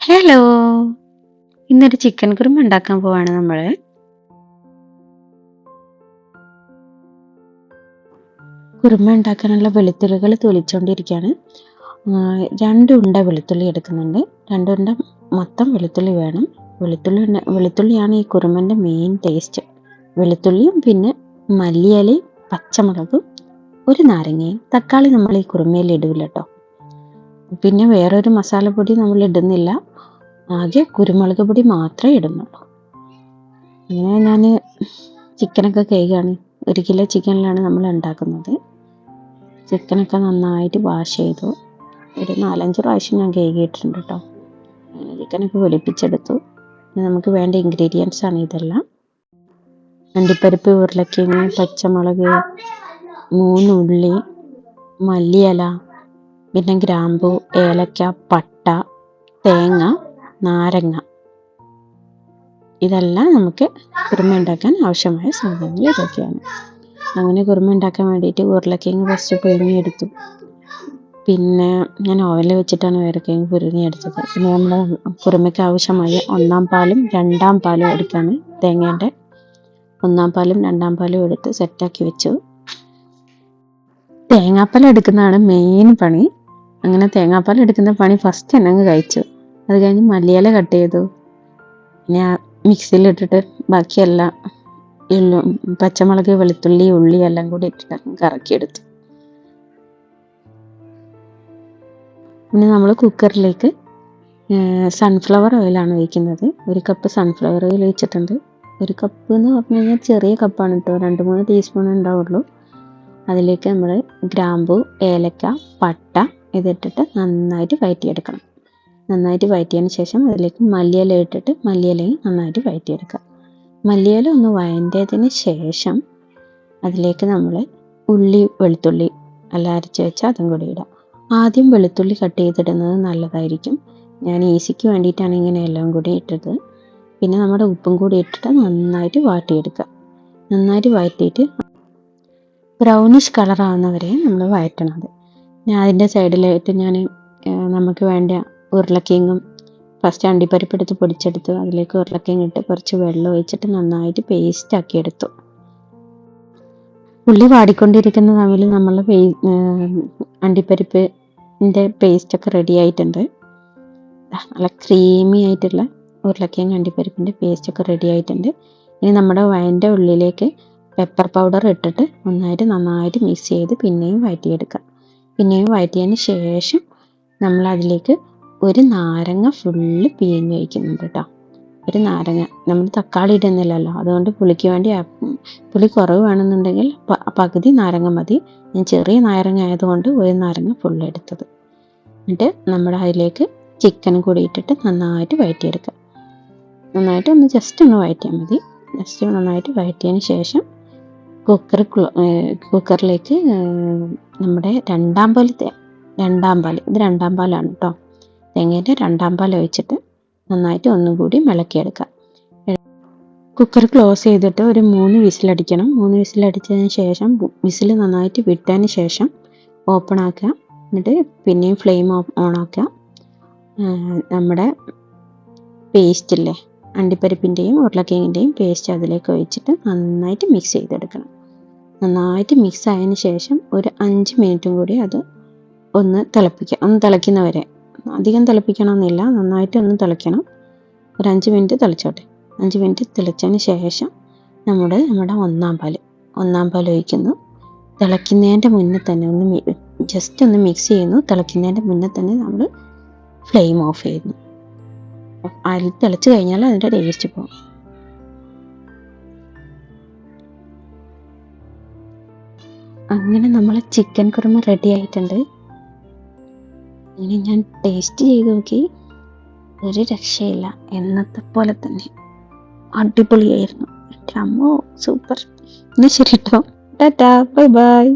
Hello ഇന്നൊരു chicken kurma ഉണ്ടാക്കാൻ പോവാണ് നമ്മൾ കുറുമ ഉണ്ടാക്കാനുള്ള വെളുത്തുള്ളികൾ തൊലിച്ചുകൊണ്ടിരിക്കുകയാണ് രണ്ട് ഉണ്ട വെളുത്തുള്ളി എടുക്കുന്നുണ്ട്. രണ്ട് ഉണ്ട മൊത്തം വെളുത്തുള്ളി വേണം. വെളുത്തുള്ളി വെളുത്തുള്ളിയാണ് ഈ കുറുമന്റെ മെയിൻ ടേസ്റ്റ് വെളുത്തുള്ളിയും പിന്നെ മല്ലിയലയും പച്ചമുളകും ഒരു നാരങ്ങയും. തക്കാളി നമ്മൾ ഈ കുറുമയിൽ ഇടില്ല കേട്ടോ പിന്നെ വേറൊരു മസാലപ്പൊടി നമ്മൾ ഇടുന്നില്ല. ആകെ കുരുമുളക് പൊടി മാത്രമേ ഇടുന്നുള്ളൂ. അങ്ങനെ ഞാൻ ചിക്കനൊക്കെ കഴിയുകയാണ് ഒരു കിലോ ചിക്കനിലാണ് നമ്മൾ ഉണ്ടാക്കുന്നത്. ചിക്കനൊക്കെ നന്നായിട്ട് വാഷ് ചെയ്തു. ഒരു നാലഞ്ച് പ്രാവശ്യം ഞാൻ കഴുകിയിട്ടുണ്ട് കേട്ടോ. ചിക്കനൊക്കെ വെളുപ്പിച്ചെടുത്തു നമുക്ക് വേണ്ട ഇൻഗ്രീഡിയൻസ് ആണ് ഇതെല്ലാം. അണ്ടിപ്പരിപ്പ് ഉരുളക്കിഴങ്ങ് പച്ചമുളക് മൂന്ന് ഉള്ളി മല്ലിയില പിന്നെ ഗ്രാമ്പു ഏലക്ക പട്ട തേങ്ങ നാരങ്ങ. ഇതെല്ലാം നമുക്ക് കുറുമ ഉണ്ടാക്കാൻ ആവശ്യമായ സാധനങ്ങൾ ഇതൊക്കെയാണ്. അങ്ങനെ കുറുമ ഉണ്ടാക്കാൻ വേണ്ടിയിട്ട് ഉരുളക്കിഴങ്ങ് ഫസ്റ്റ് പുഴുങ്ങിയെടുത്തു പിന്നെ ഞാൻ ഓവനിൽ വെച്ചിട്ടാണ് ഉരുളക്കിഴങ്ങ് പുഴുങ്ങിയെടുത്തത് പിന്നെ നമ്മൾ കുറുമയ്ക്ക് ആവശ്യമായ ഒന്നാം പാലും രണ്ടാം പാലും എടുക്കാണ് തേങ്ങേന്റെ. ഒന്നാം പാലും രണ്ടാം പാലും എടുത്ത് സെറ്റാക്കി വെച്ചു. തേങ്ങാപ്പാൽ എടുക്കുന്നതാണ് മെയിൻ പണി. അങ്ങനെ തേങ്ങാപ്പാൽ എടുക്കുന്ന പണി ഫസ്റ്റ് തന്നെ അങ്ങ് കഴിച്ചു. അത് കഴിഞ്ഞ് മല്ലിയില കട്ട് ചെയ്തു. പിന്നെ മിക്സിയിലിട്ടിട്ട് ബാക്കിയെല്ലാം പച്ചമുളക് വെളുത്തുള്ളി ഉള്ളി എല്ലാം കൂടി ഇട്ടിട്ട് കറക്കിയെടുത്തു. പിന്നെ നമ്മൾ കുക്കറിലേക്ക് സൺഫ്ലവർ ഓയിലാണ് ഒഴിക്കുന്നത്. ഒരു കപ്പ് സൺഫ്ലവർ ഓയിൽ ഒഴിച്ചിട്ടുണ്ട്. ഒരു കപ്പ് എന്ന് പറഞ്ഞു കഴിഞ്ഞാൽ ചെറിയ കപ്പാണ് കേട്ടോ രണ്ട് മൂന്ന് ടീസ്പൂൺ ഉണ്ടാവുള്ളൂ. അതിലേക്ക് നമ്മൾ ഗ്രാമ്പു ഏലക്ക പട്ട ഇതിട്ടിട്ട് നന്നായിട്ട് വഴറ്റിയെടുക്കണം നന്നായിട്ട് വഴറ്റിയതിന് ശേഷം അതിലേക്ക് മല്ലിയില ഇട്ടിട്ട് മല്ലിയിലയും നന്നായിട്ട് വഴറ്റിയെടുക്കുക മല്ലിയില ഒന്ന് വഴറ്റിയതിന് ശേഷം അതിലേക്ക് നമ്മൾ ഉള്ളി വെളുത്തുള്ളി എല്ലാം അരച്ച് വെച്ചാൽ അതും കൂടി ഇടാം ആദ്യം വെളുത്തുള്ളി കട്ട് ചെയ്തിടുന്നത് നല്ലതായിരിക്കും. ഞാൻ ഈസിക്ക് വേണ്ടിയിട്ടാണ് ഇങ്ങനെ എല്ലാം കൂടി ഇട്ടത്. പിന്നെ നമ്മുടെ ഉപ്പും കൂടി ഇട്ടിട്ട് നന്നായിട്ട് വാട്ടിയെടുക്കുക. നന്നായിട്ട് വഴറ്റിയിട്ട് ബ്രൗണിഷ് കളറാവുന്നവരെ നമ്മൾ വഴറ്റണത് ഞാൻ അതിന്റെ സൈഡിലായിട്ട് ഞാൻ നമുക്ക് വേണ്ട ഉരുളക്കിഴങ്ങും ഫസ്റ്റ് അണ്ടിപ്പരിപ്പ് എടുത്ത് പൊടിച്ചെടുത്തു. അതിലേക്ക് ഉരുളക്കിഴങ്ങ് ഇട്ട് കുറച്ച് വെള്ളം ഒഴിച്ചിട്ട് നന്നായിട്ട് പേസ്റ്റ് ആക്കി എടുത്തു. ഉള്ളി വാടിക്കൊണ്ടിരിക്കുന്ന തമ്മിൽ നമ്മൾ അണ്ടിപ്പരിപ്പിന്റെ പേസ്റ്റൊക്കെ റെഡി ആയിട്ടുണ്ട്. നല്ല ക്രീമി ആയിട്ടുള്ള ഉരുളക്കിഴങ്ങ് അണ്ടിപ്പരിപ്പിന്റെ പേസ്റ്റൊക്കെ റെഡി ആയിട്ടുണ്ട്. ഇനി നമ്മുടെ വയന്റെ ഉള്ളിലേക്ക് പെപ്പർ പൗഡർ ഇട്ടിട്ട് നന്നായിട്ട് നന്നായിട്ട് മിക്സ് ചെയ്ത് പിന്നെയും വഴറ്റിയെടുക്കുക പിന്നെയും വഴറ്റിയതിന് ശേഷം നമ്മൾ അതിലേക്ക് ഒരു നാരങ്ങ ഫുള്ള് പിഴിഞ്ഞ് ഒഴിക്കുന്നുണ്ട് കേട്ടോ ഒരു നാരങ്ങ നമ്മൾ തക്കാളി ഇടുന്നില്ലല്ലോ അതുകൊണ്ട് പുളിക്ക് വേണ്ടി പുളി കുറവ് വേണമെന്നുണ്ടെങ്കിൽ പകുതി നാരങ്ങ മതി. ഞാൻ ചെറിയ നാരങ്ങ ആയതുകൊണ്ട് ഒരു നാരങ്ങ ഫുള്ള് എടുത്തത്. എന്നിട്ട് നമ്മൾ അതിലേക്ക് ചിക്കൻ കൂടി ഇട്ടിട്ട് നന്നായിട്ട് വഴറ്റിയെടുക്കുക നന്നായിട്ട് ഒന്ന് ജസ്റ്റ് ഒന്ന് വഴറ്റിയാൽ മതി. ജസ്റ്റ് നന്നായിട്ട് വഴറ്റിയതിന് ശേഷം കുക്കർ കുക്കറിലേക്ക് നമ്മുടെ രണ്ടാം പാൽ രണ്ടാം പാൽ ഇത് രണ്ടാം പാലാണ് കേട്ടോ തേങ്ങേന്റെ രണ്ടാം പാൽ ഒഴിച്ചിട്ട് നന്നായിട്ട് ഒന്നും കൂടി ഇളക്കിയെടുക്കുക കുക്കർ ക്ലോസ് ചെയ്തിട്ട് ഒരു മൂന്ന് വിസിലടിക്കണം. മൂന്ന് വിസിലടിച്ചതിന് ശേഷം വിസിൽ നന്നായിട്ട് വിട്ടതിന് ശേഷം ഓപ്പൺ ആക്കുക എന്നിട്ട് പിന്നെയും ഫ്ലെയിം ഓൺ ആക്കുക നമ്മുടെ പേസ്റ്റ് ഇല്ലേ? അണ്ടിപ്പരിപ്പിന്റെയും ഉരുളക്കിഴങ്ങിന്റെയും പേസ്റ്റ് അതിലേക്ക് ഒഴിച്ചിട്ട് നന്നായിട്ട് മിക്സ് ചെയ്തെടുക്കണം. നന്നായിട്ട് മിക്സ് ആയതിനു ശേഷം ഒരു അഞ്ച് മിനിറ്റും കൂടി അത് ഒന്ന് തിളപ്പിക്കുക ഒന്ന് തിളയ്ക്കുന്നവരെ. അധികം തിളപ്പിക്കണമെന്നില്ല നന്നായിട്ട് ഒന്ന് തിളയ്ക്കണം. ഒരു അഞ്ച് മിനിറ്റ് തിളച്ചോട്ടെ. അഞ്ച് മിനിറ്റ് തിളച്ചതിന് ശേഷം നമ്മുടെ നമ്മുടെ ഒന്നാം പാൽ ഒന്നാം പാൽ ഒഴിക്കുന്നു. തിളയ്ക്കുന്നതിന്റെ മുന്നേ തന്നെ ഒന്ന് ജസ്റ്റ് ഒന്ന് മിക്സ് ചെയ്യുന്നു. തിളയ്ക്കുന്നതിന്റെ മുന്നേ തന്നെ നമ്മൾ ഫ്ലെയിം ഓഫ് ചെയ്യുന്നു. അതിൽ തിളച്ച് കഴിഞ്ഞാൽ അതിന്റെ ടേസ്റ്റ് പോകും. അങ്ങനെ നമ്മൾ ചിക്കൻ കുറുമ റെഡി ആയിട്ടുണ്ട്. ഇനി ഞാൻ ടേസ്റ്റ് ചെയ്ത് നോക്കി ഒരു രക്ഷയില്ല. എന്നത്തെ പോലെ തന്നെ. അടിപൊളിയായിരുന്നു. അമ്മോ സൂപ്പർ എന്നാൽ ശരി കേട്ടോ ടാറ്റാ ബൈ ബൈ